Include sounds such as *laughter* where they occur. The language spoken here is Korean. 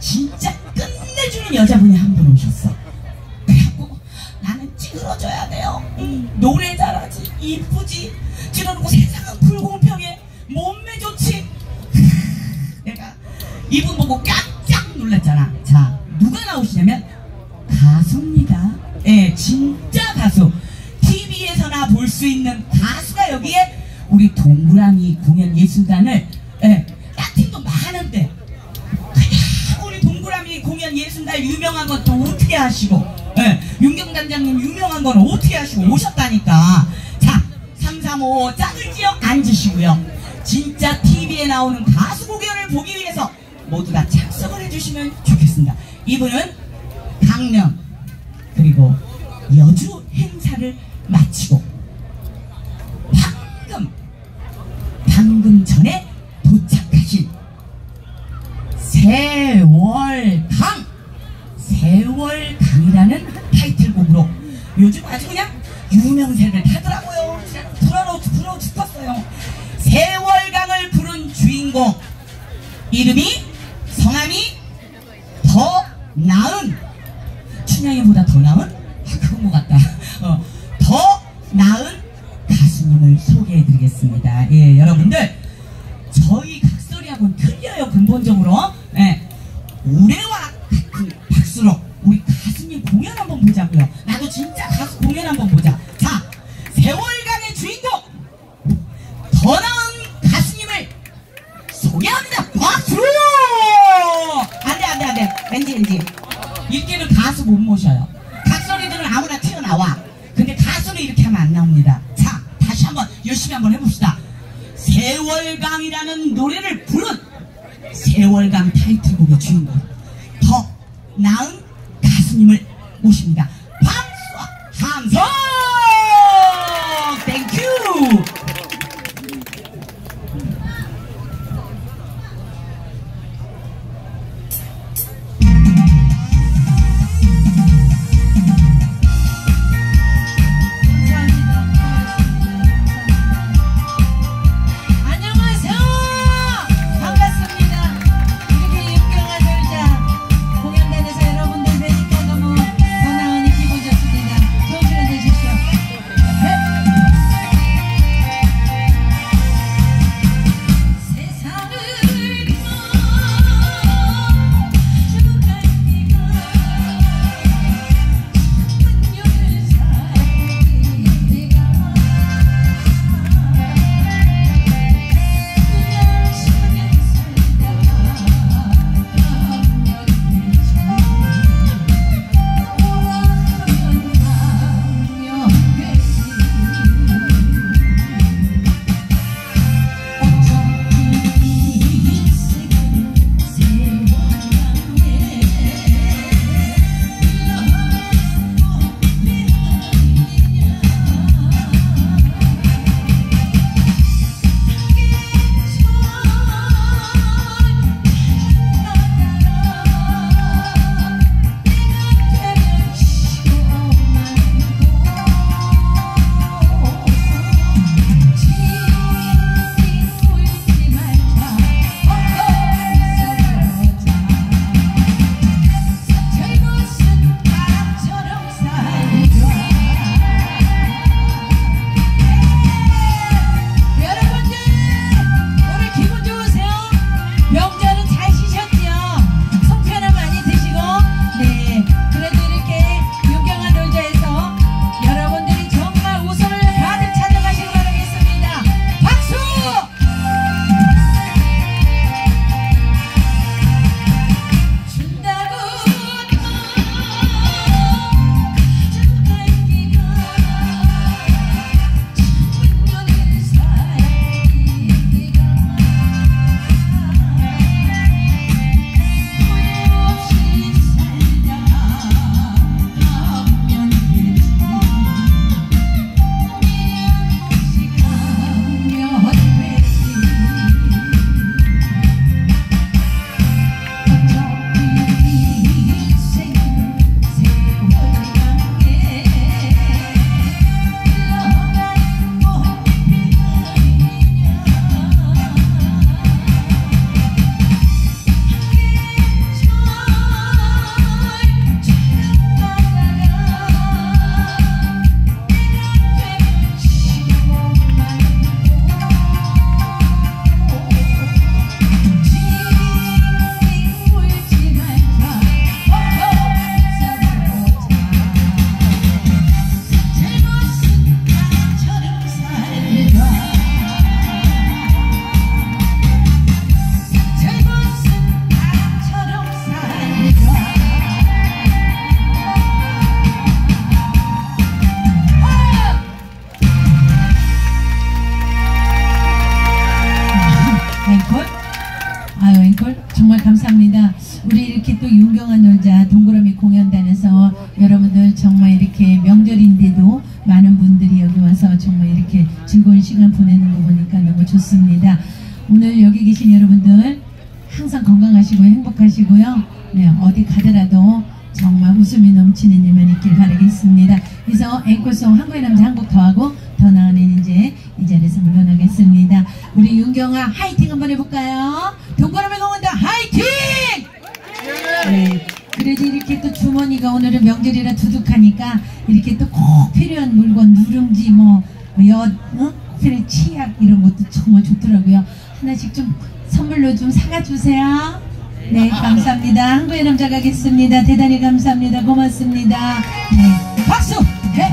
진짜 끝내주는 여자분이 한 분 오셨어. 그래갖고 나는 찌그러져야 돼요. 음, 노래 잘하지, 이쁘지, 찌르고 세상은 불공평해, 몸매 좋지. *laughs* 내가 이분 보고 깜짝 놀랐잖아. 자, 누가 나오시냐면 가수입니다. 예, 진짜 가수. TV에서나 볼 수 있는 가수가 여기에 우리 동그라미 공연 예술단을 예, 예술단 유명한 것도 어떻게 하시고 예, 윤경 단장님 유명한 건 어떻게 하시고 오셨다니까. 자 335 짝을 지어 앉으시고요. 진짜 TV에 나오는 가수 공연을 보기 위해서 모두 다 착석을 해주시면 좋겠습니다. 이분은 강령 그리고 여주 행사를 마치고 요즘 아주 그냥 유명세를 타더라고요 부러워 부러워 죽겠어요 세월강을 부른 주인공 이름이 성함이 더 나은 춘향이보다 더 나은? 아, 그건 것 같다. 어, 더 나은 가수님을 소개해드리겠습니다. 예, 여러분들 저희 각설이하고는 틀려요 근본적으로. 예, 올해 세월강이라는 노래를 부른 세월강 타이틀곡의 주인공 더 나은 가수님을 모십니다. 박수와 함성! 또 윤경한 놀자 동그라미 공연단에서 여러분들 정말 이렇게 명절인데도 많은 분들이 여기 와서 정말 이렇게 즐거운 시간 보내는 거 보니까 너무 좋습니다. 오늘 여기 계신 여러분들 항상 건강하시고 행복하시고요. 네, 어디 가더라도 정말 웃음이 넘치는 일만 있길 바라겠습니다. 그래서 앵콜송 한국의 남자 한곡더 하고 더 나은 이제 이 자리에서 물러나겠습니다. 우리 윤경아 화이팅 한번 해볼까요? 동그라미 공원단 화이팅! 네. 그래도 이렇게 또 주머니가 오늘은 명절이라 두둑하니까 이렇게 또 꼭 필요한 물건 누룽지 뭐 엿, 어? 치약 이런 것도 정말 좋더라고요. 하나씩 좀 선물로 좀 사가 주세요. 네, 감사합니다. 한국의 남자 가겠습니다. 대단히 감사합니다. 고맙습니다. 네, 박수! 네,